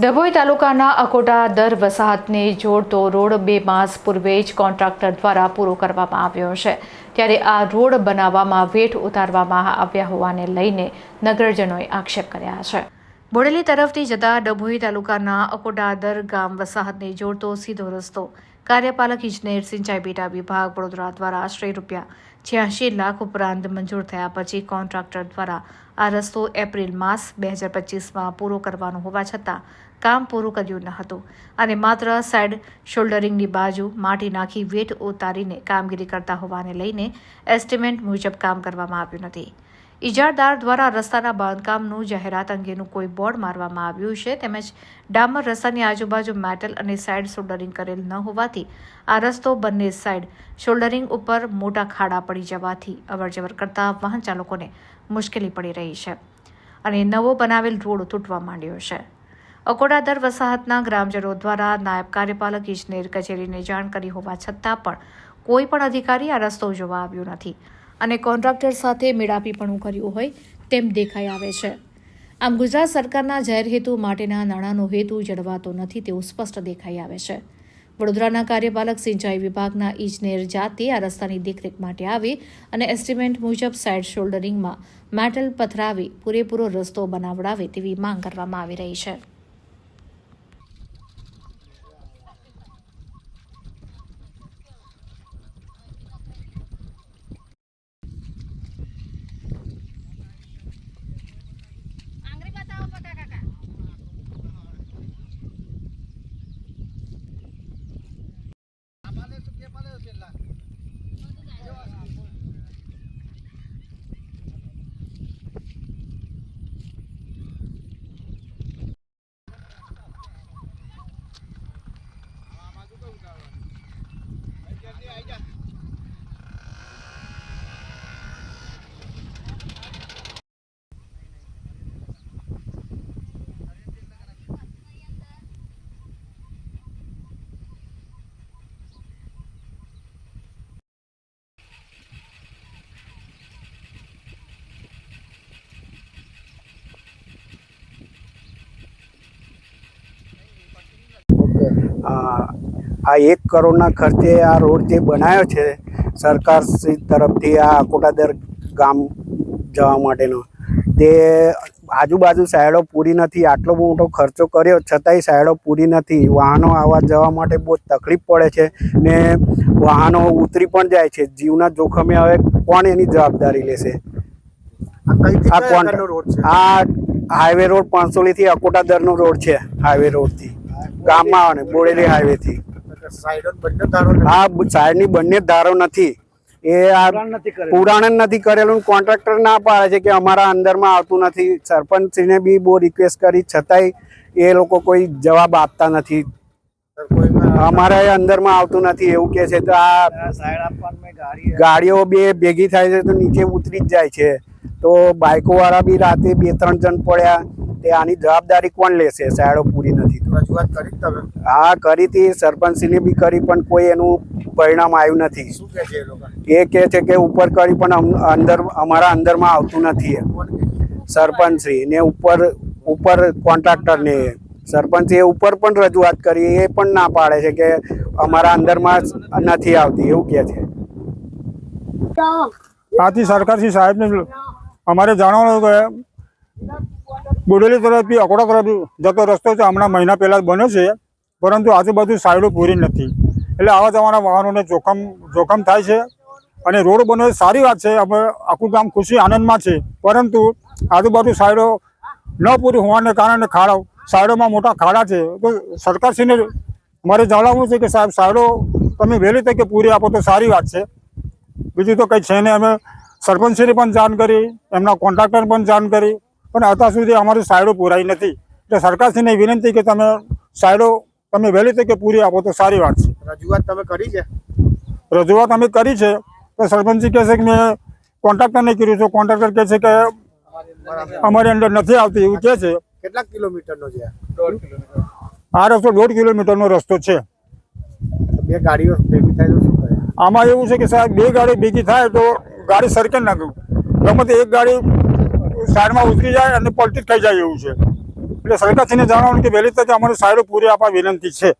ડભોઈ તાલુકાના અકોટા દર વસાહતને જોડતો રોડ બે માસ પૂર્વે જ કોન્ટ્રાક્ટર દ્વારા પૂરો કરવામાં આવ્યો છે. ત્યારે આ રોડ બનાવવામાં વેઠ ઉતારવામાં આવ્યા હોવાને લઈને નગરજનોએ આક્ષેપ કર્યા છે. બોડેલી તરફથી જતા ડભોઈ તાલુકાના અકોટાદર ગામ વસાહતને જોડતો સીધો રસ્તો કાર્યપાલક ઇજનેર સિંચાઈ બેટા વિભાગ વડોદરા દ્વારા આશરે રૂપિયા છ્યાસી લાખ ઉપરાંત મંજૂર થયા પછી કોન્ટ્રાક્ટર દ્વારા આ રસ્તો એપ્રિલ માસ બે હજાર પચીસમાં પૂરો કરવાનો હોવા છતાં કામ પૂરું કર્યું ન હતું. અને માત્ર સાઇડ શોલ્ડરિંગની બાજુ માટી નાખી વેટ ઉતારીને કામગીરી કરતા હોવાને લઈને એસ્ટિમેટ મુજબ કામ કરવામાં આવ્યું નથી. ઇજારદાર દ્વારા રસ્તાના બાંધકામનું જાહેરાત અંગેનું કોઈ બોર્ડ મારવામાં આવ્યું છે. તેમજ ડામર રસ્તાની આજુબાજુ મેટલ અને સાઇડ શોલ્ડરિંગ કરેલ ન હોવાથી આ રસ્તો બંને સાઇડ શોલ્ડરિંગ ઉપર મોટા ખાડા પડી જવાથી અવરજવર કરતા વાહન ચાલકોને મુશ્કેલી પડી રહી છે અને નવો બનાવેલ રોડ તૂટવા માંડ્યો છે. અકોડાદર વસાહતના ગ્રામજનો દ્વારા નાયબ કાર્યપાલક ઇજનેર કચેરીને જાણ કરી હોવા છતાં પણ કોઈ પણ અધિકારી આ રસ્તો જોવા આવ્યો નથી. અને કોન્ટ્રાક્ટર સાથે મેળાપીપણું કર્યું હોય તેમ દેખાઈ આવે છે. આમ ગુજરાત સરકારના જાહેર હેતુ માટેના નાણાંનો હેતુ જળવાતો નથી તેવું સ્પષ્ટ દેખાઈ આવે છે. વડોદરાના કાર્યપાલક સિંચાઈ વિભાગના ઇજનેર જાતે આ રસ્તાની દેખરેખ માટે આવી અને એસ્ટિમેટ મુજબ સાઇડ શોલ્ડરિંગમાં મેટલ પથરાવી પૂરેપૂરો રસ્તો બનાવડાવે તેવી માંગ કરવામાં આવી રહી છે. આ એક કરોડના ખર્ચે આ રોડ જે બનાવ્યો છે સરકાર તરફથી આ અકોટાદર ગામ જવા માટેનો તે આજુબાજુ સાઈડો પૂરી નથી આટલો મોટો ખર્ચો કર્યો છતાંય સાઈડો પૂરી નથી. વાહનો આવવા જવા માટે બહુ તકલીફ પડે છે ને વાહનો ઉતરી પણ જાય છે. જીવના જોખમે હવે કોણ એની જવાબદારી લેશે? આ કોણ? આ હાઈવે રોડ પાંચસોલીથી અકોટાદરનો રોડ છે હાઈવે રોડથી. ગામમાં આવે ને બોડેલી હાઈવેથી આ સાઈડની બંને ધારો નથી. એ આ પુરાણ જ નથી કરેલું કોન્ટ્રાક્ટર ના પાડે છે કે અમારા અંદરમાં આવતું નથી. સરપંચશ્રીને બી બહુ રિક્વેસ્ટ કરી છતાંય એ લોકો કોઈ જવાબ આપતા નથી. અમારા અંદરમાં આવતું નથી એવું કે છે તો આ ગાડીઓ બે ભેગી થાય છે તો નીચે ઉતરી જ જાય છે. તો બાઇકો વાળા બી રાતે બે ત્રણ જણ પડ્યા. તે આની જવાબદારી કોણ લેશે? સાયડો પૂરી નથી. તો રજૂઆત કરી તમે. હા કરી હતી. સરપંચશ્રીને બી કરી પણ કોઈ એનું પરિણામ આવ્યું નથી. શું કે છે એ લોકો? એ કહે છે કે ઉપર કરી પણ અમ- અંદર અમારા અંદરમાં આવતું નથી સરપંચશ્રી ને ઉપર ઉપર કોન્ટ્રાક્ટરને. સરપંચ એ ઉપર પણ રજૂઆત કરી એ પણ ના પાડે છે કે અમારા અંદરમાં જ નથી આવતી એવું કહે છે. આથી સરકારશ્રી સાહેબને અમારે જાણવાનું કે બોડેલી તરફથી અકોડા તરફ જતો રસ્તો છે, હમણાં મહિના પહેલાં જ બન્યો છે, પરંતુ આજુબાજુ સાઈડો પૂરી નથી. એટલે આવા જવાના વાહનોને જોખમ જોખમ થાય છે. અને રોડ બન્યો સારી વાત છે, અમે આખું ગામ ખુશી, આનંદમાં છે. પરંતુ આજુબાજુ સાઈડો ન પૂરી હોવાને કારણે ખાડા, સાઈડોમાં મોટા ખાડા છે. તો સરકારશ્રીને મારે જણાવવું છે કે સાહેબ, સાઈડો તમે વહેલી તકે પૂરી આપો તો સારી વાત છે. બીજું તો કંઈ છે નહીં. અમે સરપંચશ્રીને પણ જાણ કરી, એમના કોન્ટ્રાક્ટર પણ જાણ કરી. પણ અત્યાર સુધી અમારી સાઈડો પૂરાઈ નથી. એટલે સરકારશ્રીને વિનંતી કે તમે સાઈડો તમે વહેલી તકે પૂરી આપો તો સારી વાત છે. રજૂઆત તમે કરી છે? રજૂઆત અમે કરી છે તો સરપંચજી કહે છે કે મેં કોન્ટ્રાક્ટરને કર્યું છે કોન્ટ્રાક્ટર કહે છે કે અમારી અંદર નથી આવતી એવું કહે છે. કેટલા કિલોમીટરનો છે આ? રસ્તો દોઢ કિલોમીટરનો રસ્તો છે. બે ગાડીઓ ભેગી થાય તો શું કરે? આમાં એવું છે કે સાહેબ બે ગાડી ભેગી થાય તો ગાડી સરકે ના ગમે ગમે એક ગાડી સાઈડમાં ઉતરી જાય અને પલટી થઈ જાય એવું છે. એટલે સરકારશ્રીને જણાવવાનું કે વહેલી તકે અમારી સાઈડો પૂરી આપવા વિનંતી છે.